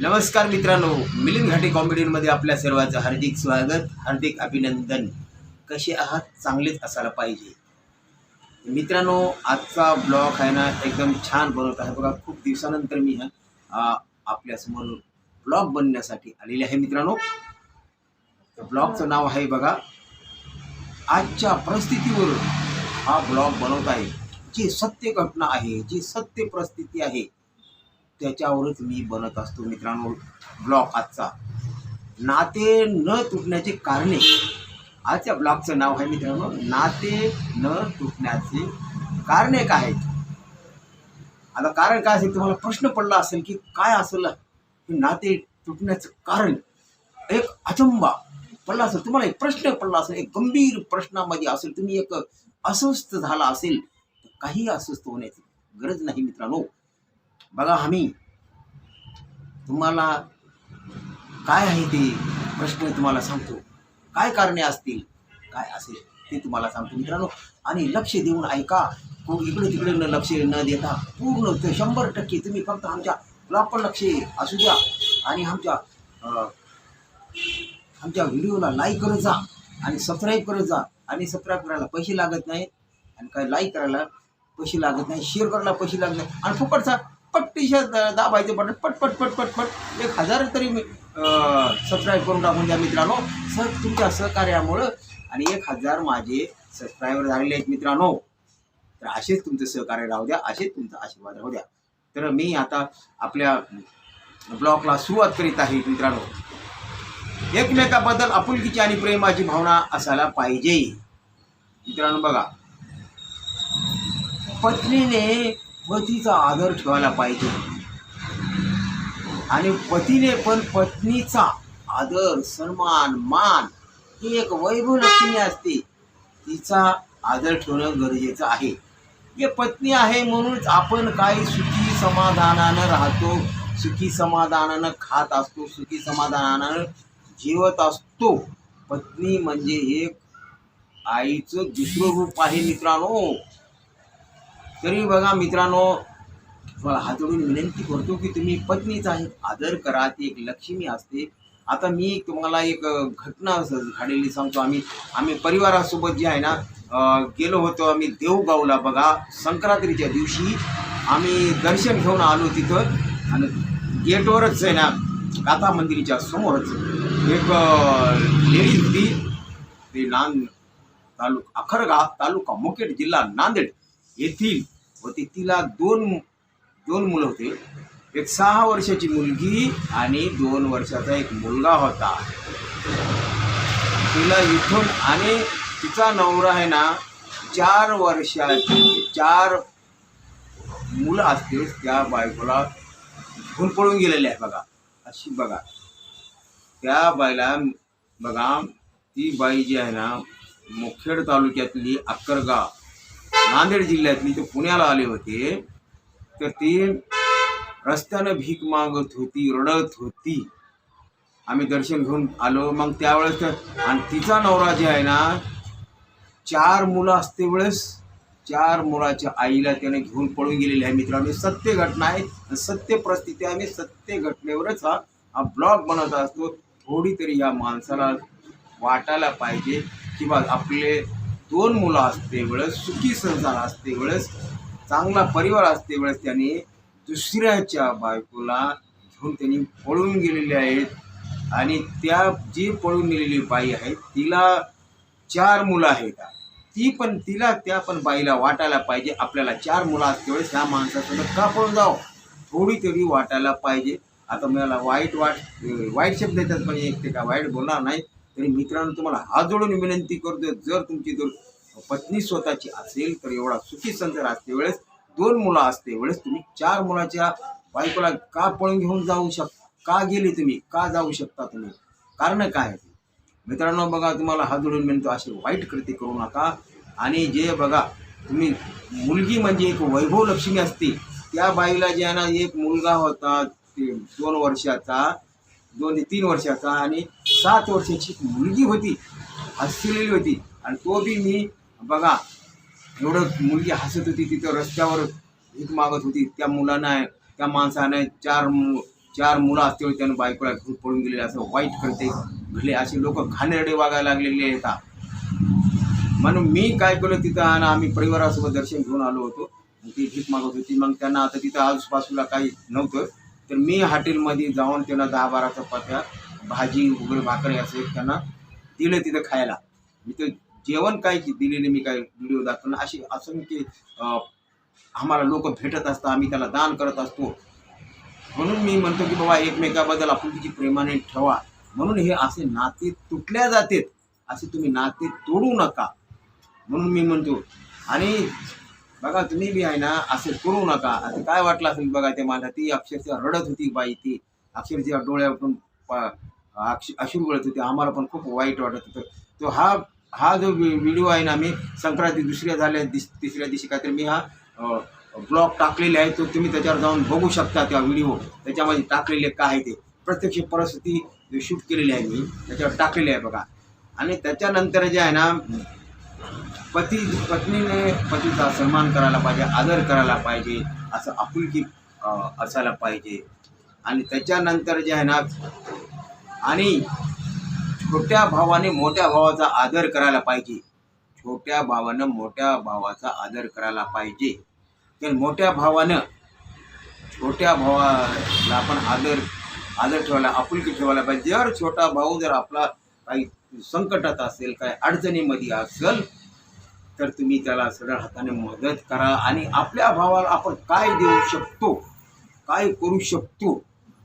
नमस्कार मित्रांनो मिलिंद घाटे कॉमेडीमध्ये आपल्या सर्वांचं हार्दिक स्वागत हार्दिक अभिनंदन. कसे आहात? चांगलेच असायला पाहिजे. मित्रांनो आजचा ब्लॉग आहे ना एकदम छान बनवत आहे. बघा खूप दिवसानंतर मी हा आपल्यासमोर ब्लॉग बनण्यासाठी आलेले आहे मित्रांनो. ब्लॉगचं नाव आहे बघा आजच्या परिस्थितीवरून हा ब्लॉग बनवत आहे. जी सत्य घटना आहे जी सत्य परिस्थिती आहे त्याच्यावरच मी बनत असतो मित्रांनो. ब्लॉग आजचा. नाते न तुटण्याचे कारणे. आजच्या ब्लॉगचं नाव आहे मित्रांनो नाते न तुटण्याचे कारणे काय? आहेत आता कारण काय असेल तुम्हाला प्रश्न पडला असेल की काय असेल? हे नाते तुटण्याचं कारण. एक अचंबा पडला असेल तुम्हाला एक प्रश्न पडला असेल एक गंभीर प्रश्नामध्ये असेल तुम्ही एक अस्वस्थ झाला असेल तर काही अस्वस्थ होण्याची गरज नाही मित्रांनो. बघा आम्ही. तुम्हाला काय आहे ते प्रश्न तुम्हाला सांगतो. काय कारणे असतील? काय असेल ते तुम्हाला सांगतो मित्रांनो. आणि लक्ष देऊन ऐका. को इकडे तिकडे न लक्ष न देता पूर्ण ते शंभर टक्के तुम्ही फक्त आमच्या ब्लॉगवर लक्ष असू द्या. आणि आमच्या आमच्या व्हिडिओला लाईक करत जा आणि सबस्क्राईब करत जा. आणि सबस्क्राईब करायला पैसे लागत नाहीत. आणि काय लाईक करायला पैसे लागत नाही शेअर करायला पैसे लागत नाही आणि फुकटचा पट्टीशा दाबायचे बटन पटपट पट पट पट पट. एक हजार तरी मी सबस्क्राईब करून टाकून द्या मित्रांनो. सर तुमच्या सहकार्यामुळं आणि एक हजार माझे सबस्क्रायबर झालेले आहेत मित्रांनो. तर असेच तुमचं सहकार्य राहू द्या असेच तुमचा आशीर्वाद राहू द्या. तर मी आता आपल्या ब्लॉगला सुरुवात करीत आहे मित्रांनो. एकमेकाबद्दल आपुलकीची आणि प्रेमाची भावना असायला पाहिजे. मित्रांनो बघा. पत्नीने पतीचा आदर ठेवायला पाहिजे. आणि पतीने पण पत्नीचा आदर सन्मान मान ही एक वैभव लक्ष्मी असते. तिचा आदर ठेवणं गरजेचं आहे. हे पत्नी आहे म्हणूनच आपण काही सुखी समाधानानं राहतो सुखी समाधानानं खात असतो सुखी समाधानानं जेवत असतो. पत्नी म्हणजे एक आईचं दुसरं रूप आहे मित्रांनो. तरी बघा मित्रांनो तुम्हाला हात जोडून विनंती करतो की तुम्ही पत्नीचा एक आदर करा ती एक लक्ष्मी असते. आता मी तुम्हाला एक घटना घडलेली सांगतो. आम्ही आम्ही परिवारासोबत जे आहे ना गेलो होतो आम्ही देवगावला बघा संक्रांतीच्या दिवशी. आम्ही दर्शन घेऊन आलो तिथं. आणि गेटवरच आहे ना गाथा मंदिराच्या समोरच एक लेडीज होती. ते नांद तालुका अखरगा तालुका मुखेड जिल्हा नांदेड येथील होती तिला दोन दोन मुलं होते. एक सहा वर्षाची मुलगी आणि दोन वर्षाचा एक मुलगा होता. तिला इथून आणि तिचा नवरा आहे ना चार वर्षाची चार मुलं असते त्या बायकोला घेऊन पळून गेलेले आहे बघा. अशी बघा. त्या बाईला बघा ती बाई जी आहे ना मुखेड तालुक्यातली अक्करगाव. नांदेड जिल्ह्यातली ते पुण्याला आले होते तर ती रस्त्यानं भीक मागत होती रडत होती. आम्ही दर्शन घेऊन आलो. मग त्यावेळेस तर आणि तिचा नवरा जे आहे ना चार मुलं असते वेळेस चार मुलाच्या आईला त्याने घेऊन पळून गेलेले आहे मित्रांनो. सत्य घटना आहे. आणि सत्य परिस्थिती आहे. आम्ही सत्य घटनेवरच हा हा ब्लॉग बनवत असतो. थोडी तरी या माणसाला वाटायला पाहिजे किंवा आपले दोन मुलं असते वेळेस सुखी संसार असते वेळेस चांगला परिवार असते वेळेस त्याने दुसऱ्याच्या बायकोला घेऊन त्यांनी पळून गेलेले आहेत. आणि त्या जी पळून गेलेली बाई आहे तिला चार मुलं आहेत. ती पण तिला त्या पण बाईला वाटायला पाहिजे. आपल्याला चार मुलं असते वेळेस ह्या माणसाचं का पळून जाऊ थोडी तरी वाटायला पाहिजे. आता मला वाईट वाट वाईट शब्द येतात पण एक ते का वाईट बोलणार नाही. तरी मित्रांनो तुम्हाला हात जोडून विनंती करतो जर तुमची जर पत्नी स्वतःची असेल तर एवढा सुखी संसार असते वेळेस दोन मुलं असते वेळेस तुम्ही चार मुलाच्या बायकोला का पळून घेऊन जाऊ शक का गेले तुम्ही? का जाऊ शकता तुम्ही? कारण काय? आहे मित्रांनो बघा तुम्हाला हात जोडून विनंती असे वाईट कृती करू नका. आणि जे बघा तुम्ही मुलगी म्हणजे एक वैभव लक्ष्मी असते. त्या बाईला जे आहे ना एक मुलगा होता ते दोन वर्षाचा दोन ते तीन वर्षाचा आणि सात वर्षाची एक मुलगी होती हसलेली होती. आणि तो बी मी बघा एवढं मुलगी हसत होती तिथं रस्त्यावर भीक मागत होती. त्या मुलानं त्या माणसानं चार मु- चार मुलं असते त्यानं बायकोला खूप पळून गेलेले असं वाईट करते घडले असे लोक घाणेरडे वागायला लागलेले येतात म्हणून मी काय केलं तिथं आणि आम्ही परिवारासोबत दर्शन घेऊन आलो होतो. मग ती भीक मागत होती. मग त्यांना आता तिथं आजूबाजूला काही नव्हतं. तर मी हॉटेलमध्ये जाऊन त्यांना दहा बारा चपात्या भाजी वगैरे भाकरी असे त्यांना दिलं तिथं खायला. मी तर जेवण काय दिलेले मी काय व्हिडिओ दाखवला अशी असंख्य अं, आम्हाला लोक भेटत असतात आम्ही त्याला दान करत असतो. म्हणून मी म्हणतो की बाबा एकमेकाबद्दल आपण तिची प्रेमाने ठेवा. म्हणून हे असे नाते तुटल्या जातात. असे तुम्ही नाते तोडू नका. म्हणून मी म्हणतो. आणि बघा तुम्ही बी आहे ना असे करू नका. आता काय वाटलं असेल बघा ते मला ती अक्षरशः रडत होती बाई ती. अक्षरशः डोळ्यातून प- अक्ष अश्रू गळत होते. आम्हाला पण खूप वाईट वाटत होतं. तो हा हा जो व्हिडिओ आहे ना मी संक्रांती दुसऱ्या झाल्या दिस तिसऱ्या दिवशी काहीतरी मी हा ब्लॉग टाकलेले आहे. तो तुम्ही त्याच्यावर जाऊन बघू शकता त्या व्हिडिओ त्याच्यामध्ये टाकलेले काय आहे ते. प्रत्यक्ष परिस्थिती शूट केलेली आहे मी. त्याच्यावर टाकलेली आहे बघा. आणि त्याच्यानंतर जे आहे ना पती पत्नीने पतीचा सन्मान करायला पाहिजे आदर करायला पाहिजे असं आपुलकी असायला पाहिजे. आणि त्याच्यानंतर जे आहे ना आणि छोट्या भावाने मोठ्या भावाचा आदर करायला पाहिजे. छोट्या भावानं मोठ्या भावाचा आदर करायला पाहिजे. तर मोठ्या भावानं छोट्या भावाला आपण आदर आदर ठेवायला आपुलकी ठेवायला पाहिजे. जर छोटा भाऊ जर आपला काही संकटात असेल काही अडचणीमध्ये असेल तर तुम्ही त्याला सरळ हाताने मदत करा आणि आपल्या भावाला आपण काय देऊ शकतो काय करू शकतो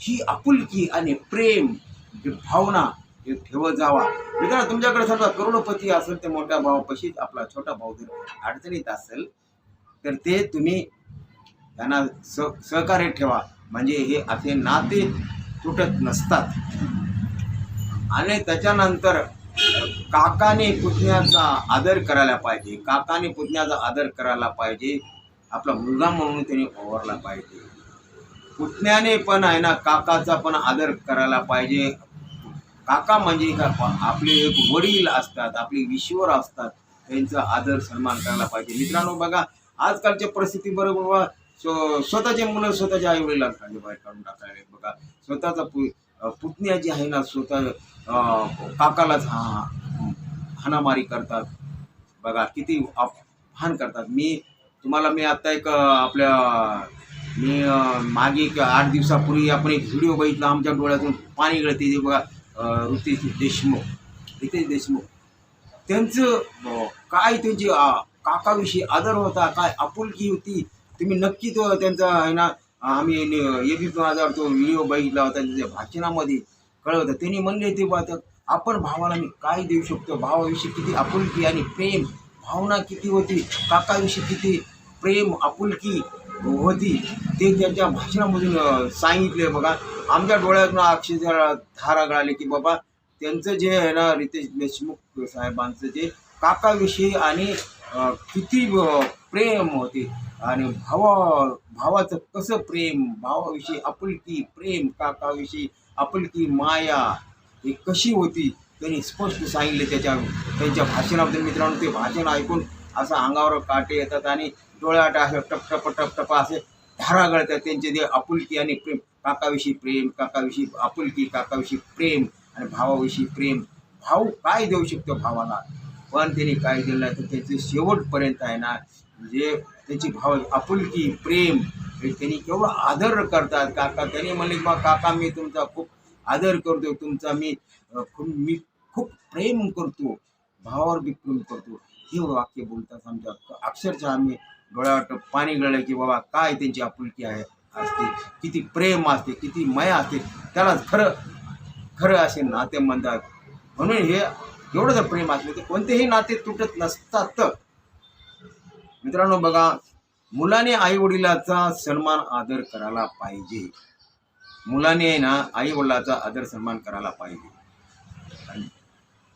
ही आपुलकी आणि प्रेम ही भावना हे ठेवत जावा. मित्रांनो तुमच्याकडे समजा करोडपती असेल ते मोठ्या भावापाशीच आपला छोटा भाऊ जर अडचणीत असेल तर ते तुम्ही त्यांना स सहकार्य ठेवा. म्हणजे हे असे नाते तुटत नसतात. आणि त्याच्यानंतर काकाने पुतण्याचा आदर करायला पाहिजे. काकाने पुतण्याचा आदर करायला पाहिजे. आपला मुलगा म्हणून त्याने ओवरला पाहिजे. पुतण्याने पण आहे ना काकाचा पण आदर करायला पाहिजे. काका म्हणजे का आपले एक वडील असतात आपले ईश्वर असतात. त्यांचा आदर सन्मान करायला पाहिजे. मित्रांनो बघा आजकालच्या परिस्थिती बरोबर स्व- स्वतःचे मुलं स्वतःच्या आई वडिलांना बाहेर काढून टाकायला बघा स्वतःचा पु पुतण्या जी आहे ना स्वतः काकालाच हा हाणामारी करतात. बघा किती भान करतात. मी तुम्हाला मी आत्ता एक आपल्या मी मागे एक आठ दिवसापूर्वी आपण एक व्हिडिओ बघितला आमच्या डोळ्यातून पाणी गळते. ते बघा ऋतेश देशमुख रितेश देशमुख. त्यांचं काय त्यांची काकाविषयी आदर होता काय आपुलकी होती तुम्ही नक्की तो त्यांचा आहे ना आम्ही एबीपी माझावर तो व्हिडिओ बघितला होता त्याच्या भाषणामध्ये. कळवतं त्यांनी म्हणले ते बा आपण भावाला मी काय देऊ शकतो? भावाविषयी किती आपुलकी आणि प्रेम. भावना किती होती? काकाविषयी किती प्रेम आपुलकी होती? ते त्यांच्या भाषणामधून सांगितले. बघा आमच्या डोळ्यातून अक्षरशः धारा गळाले की बाबा त्यांचं जे आहे ना रितेश देशमुख साहेबांचं जे काकाविषयी आणि किती प्रेम होते. आणि भावा भावाचं कसं प्रेम? भावाविषयी आपुलकी प्रेम काकाविषयी आपुलकी माया ही कशी होती? त्यांनी स्पष्ट सांगितले त्याच्या त्यांच्या भाषणाबद्दल मित्रांनो ते भाषण ऐकून असं अंगावर काटे येतात आणि डोळ्याट असे टप टप टप टप असे धारा गळतात. त्यांचे ते आपुलकी आणि प्रेम काकाविषयी प्रेम काकाविषयी आपुलकी काकाविषयी प्रेम आणि भावाविषयी प्रेम. भाऊ काय देऊ शकतो भावाला? पण त्यांनी काय केलं आहे तर त्याचे शेवटपर्यंत आहे ना म्हणजे त्याची भाव आपुलकी प्रेम हे त्यांनी केवढं आदर करतात. काका त्यांनी म्हणले बा काका मी तुमचा खूप आदर करतो तुमचा मी खूप मी खूप प्रेम करतो. भावावर बी प्रेम करतो. हे वाक्य बोलतात आमच्या अक्षरशः आम्ही डोळ्यावर पाणी गळलं की बाबा काय त्यांची आपुलकी आहे असते. किती प्रेम असते किती माया असते. त्यालाच खरं खरं असे नाते म्हणतात. म्हणून हे एवढं जर प्रेम असलं तर कोणतेही नाते तुटत नसतात. मित्रांनो बघा मुलाने आई वडिलाचा सन्मान आदर करायला पाहिजे. मुलाने आहे ना आई वडिलाचा आदर सन्मान करायला पाहिजे. आणि-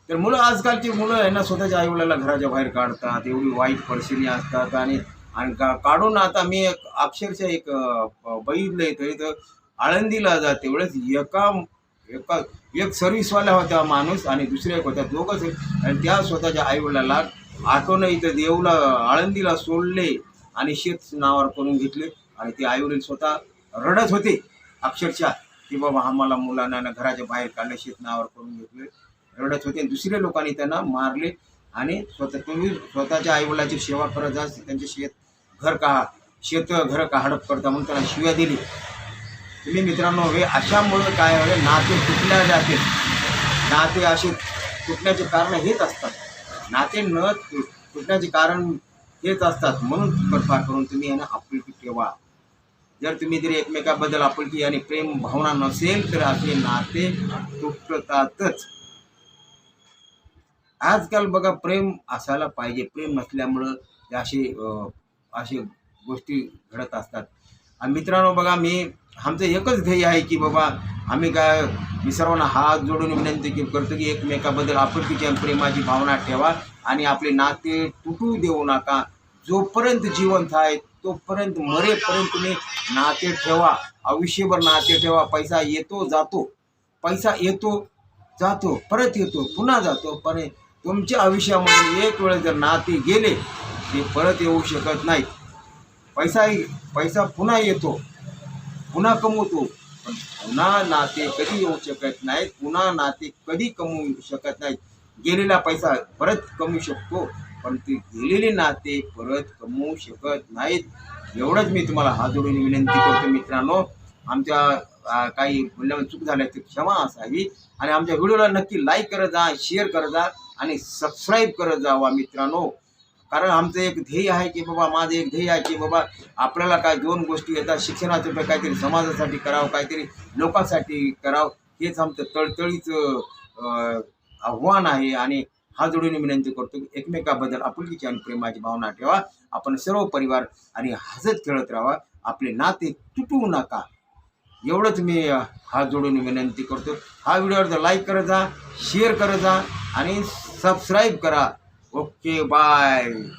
तर मुलं आजकालची मुलं आहे ना स्वतःच्या आई वडिलाला घराच्या बाहेर काढतात एवढी वाईट परिस्थिती असतात आणि आणि का- काढून आता मी एक अक्षरशः एक बैल बघितलं इथं इथं आळंदीला जाते. वेळेस एका एका एक सर्व्हिसवाला होता माणूस आणि दुसऱ्या एक होत्या दोघंच आणि त्या स्वतःच्या आईवडिलाला ऑटोनं इथं देऊला आळंदीला सोडले आणि शेत नावावर करून घेतले. आणि ते आईवडील स्वतः रडत होते. अक्षरशः की बाबा आम्हाला मुलांना घराच्या बाहेर काढलं शेत नावावर करून घेतले. रडत होते. दुसऱ्या लोकांनी त्यांना मारले आणि स्वतः तुम्ही स्वतःच्या आईवडिलाची सेवा करत जा त्यांचे शेत घर का शेत घर का हडप करता म्हणून त्यांना शिव्या दिली. तुम्ही मित्रांनो हे अशामुळं काय आहे नाते तुटल्या जाते नाते असे तुटण्याचे कारण हेच असतात. नाते न तुटण्याचे कारण हेच असतात. म्हणून कृपा करून तुम्ही आहे आपुलकी ठेवा. जर तुम्ही जरी एकमेकाबद्दल आपुलकी आणि प्रेम भावना नसेल तर असे नाते तुटतातच. आजकाल बघा प्रेम असायला पाहिजे. प्रेम नसल्यामुळं असे असे गोष्टी घडत असतात. आणि मित्रांनो बघा मी आमचं एकच ध्येय आहे की बाबा आम्ही काय मी सर्वांना हात जोडून विनंती करतो की एकमेकाबद्दल आपुलकीची आणि प्रेमाची भावना ठेवा आणि आपले नाते तुटू देऊ नका. जोपर्यंत जिवंत आहे तोपर्यंत मरेपर्यंत तुम्ही नाते ठेवा. आयुष्यभर नाते ठेवा. पैसा येतो जातो. पैसा येतो जातो परत येतो पुन्हा जातो. पण तुमच्या आयुष्यामध्ये एक वेळ जर नाते गेले ते परत येऊ शकत नाहीत. पैसा पैसा पुन्हा येतो. पुन्हा कमवतो पण पुन्हा नाते कधी येऊ शकत नाहीत पुन्हा नाते कधी कमवू शकत नाहीत गेलेला पैसा परत कमवू शकतो पण ते गेलेले नाते परत कमवू शकत नाहीत एवढंच मी तुम्हाला हात जोडून विनंती करतो मित्रांनो आमच्या काही बोलण्यामध्ये चूक झाल्या तर क्षमा असावी आणि आमच्या व्हिडिओला नक्की लाईक करत जा शेअर करत जा आणि सबस्क्राईब करत जावा मित्रांनो कारण आमचं एक ध्येय आहे की बाबा माझं एक ध्येय आहे की बाबा आपल्याला काय दोन गोष्टी येतात शिक्षणाचं काहीतरी समाजासाठी करावं काहीतरी लोकांसाठी करावं हेच आमचं तळतळीचं आव्हान आहे आणि हा जोडून विनंती करतो की एकमेकाबद्दल आपुलकीची आणि प्रेमाची भावना ठेवा. आपण सर्व परिवार आणि हसत खेळत राहा आपले नाते तुटवू नका. एवढंच मी हा जोडून विनंती करतो. हा व्हिडिओ लाईक करत जा शेअर करत जा आणि सबस्क्राईब करा. Okay, bye.